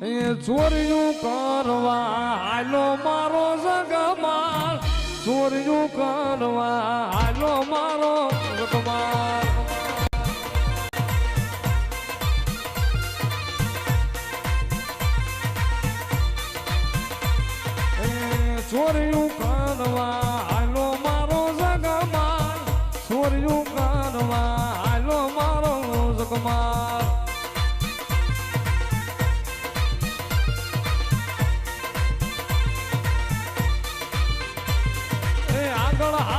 એ ચોર્યું કરવા હાલો મારો જગમાલ. ચોર્યું કરવા હાલો મારો જગમાલ. ચોર્યું કરવા હાલો મારો જગમાલ. ચોર્યું કરવા હાલો મારો જગમાલ. એ આગળ હાલે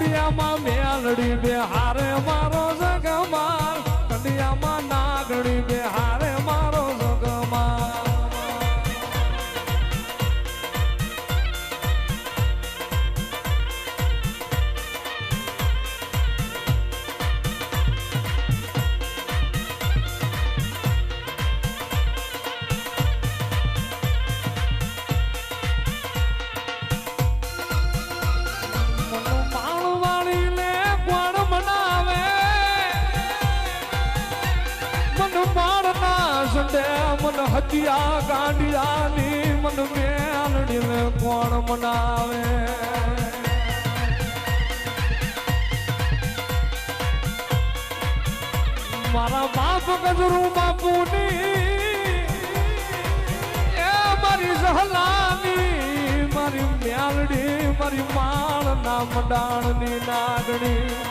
કંડિયામાં મેલડી બે હારે મારો જગમાર કંડિયામાં નાગડી બે હારે મારના સંડે મન હતિયા ગાંડિયાની મન મેલડીને કોણ મનાવે મારા બાપ ગજરું બાપુની એ મારી સહલાની મારી મ્યાલડી, મારી માળ ના મંડાણની નાગણી.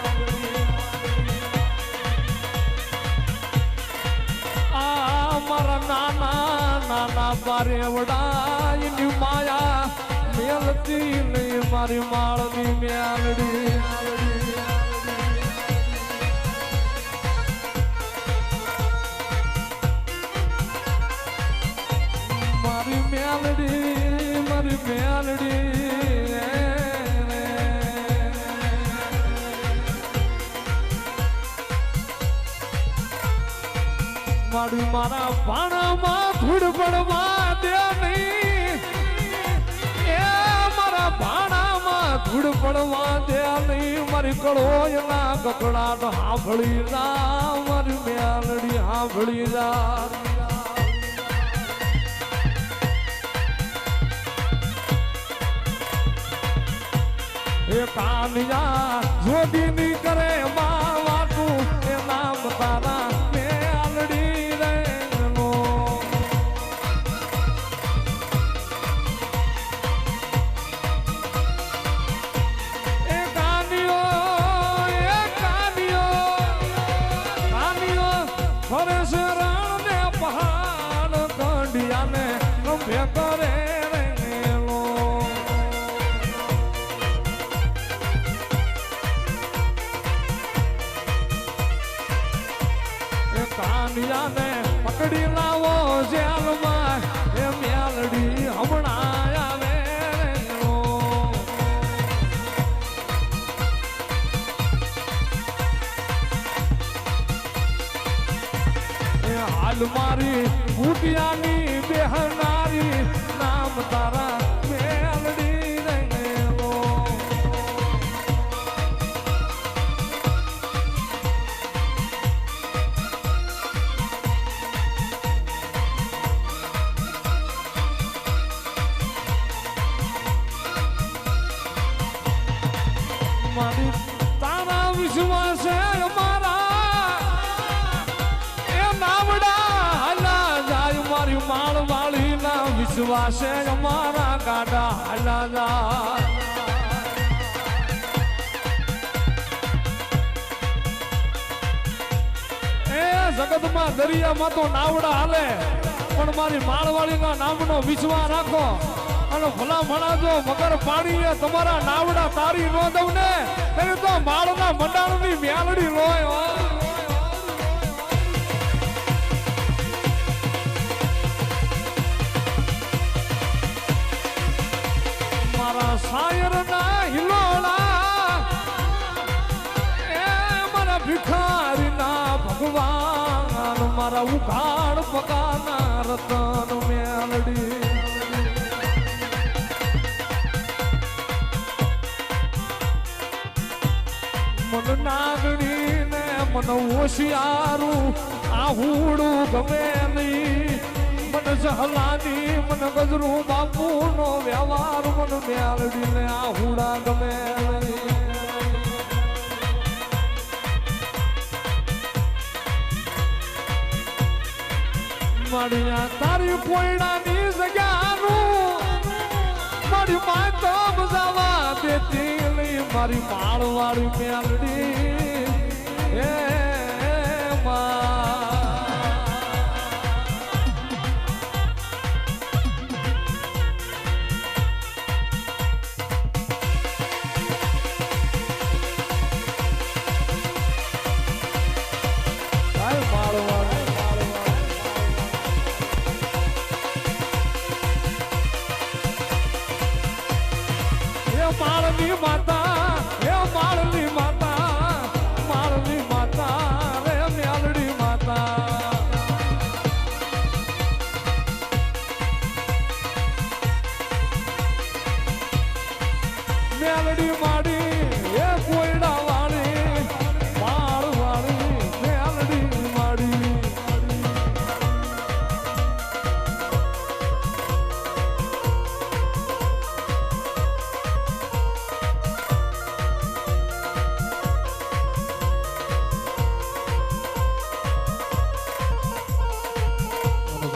નાના નાના પારેવડા એની માયા મેલતી નહીં મારી માળની મ્યાલડી મારી મારા ભાણામાં ધૂળ પડવા દે નહીં. એ મારા ભાણામાં ધૂળ પડવા દે નહીં. મારી કળોયના કકડાટ હાંભળી જા, મારી મ્યાલડી હાંભળી જા. એ કાનિયા જોડીની કરે માં કાનિયાને પકડી લાવો જેલમાં એ મેલડી હમણાં આવે એ હાલ મારી ફૂટિયાની વિશ્વાસે અમારા ગાડા હલાલા જાય જગતમાં દરિયામાં તો નાવડા હાલે, પણ મારી માળવાળીના નામનો વિશ્વાસ રાખો. અને ભલા ભલા જો મગર પાણીએ તમારા નાવડા તારી નો દઉં ને. તો માળના મંડાણની મ્યાલડી લોય મારા ઉઘાડ પગાના રતન મેલડી. મન નાગણી ને મન હોશિયારું, આહુડું ગમે નહીં. મન સહલાની મન ગજરું બાપુ નો વ્યવહાર, મન મેળવી ને આહુડા ગમે નહીં. માળિયા તારી કોયડાની જગ્યાનું મારી માં તો બજાવા દેતી નહીં મારી માળવાળી મેલડી. હે, મા. માળની માતા હે માળની માતા માળની માતા રે મ્યાલડી માતા. મ્યાલડી માતા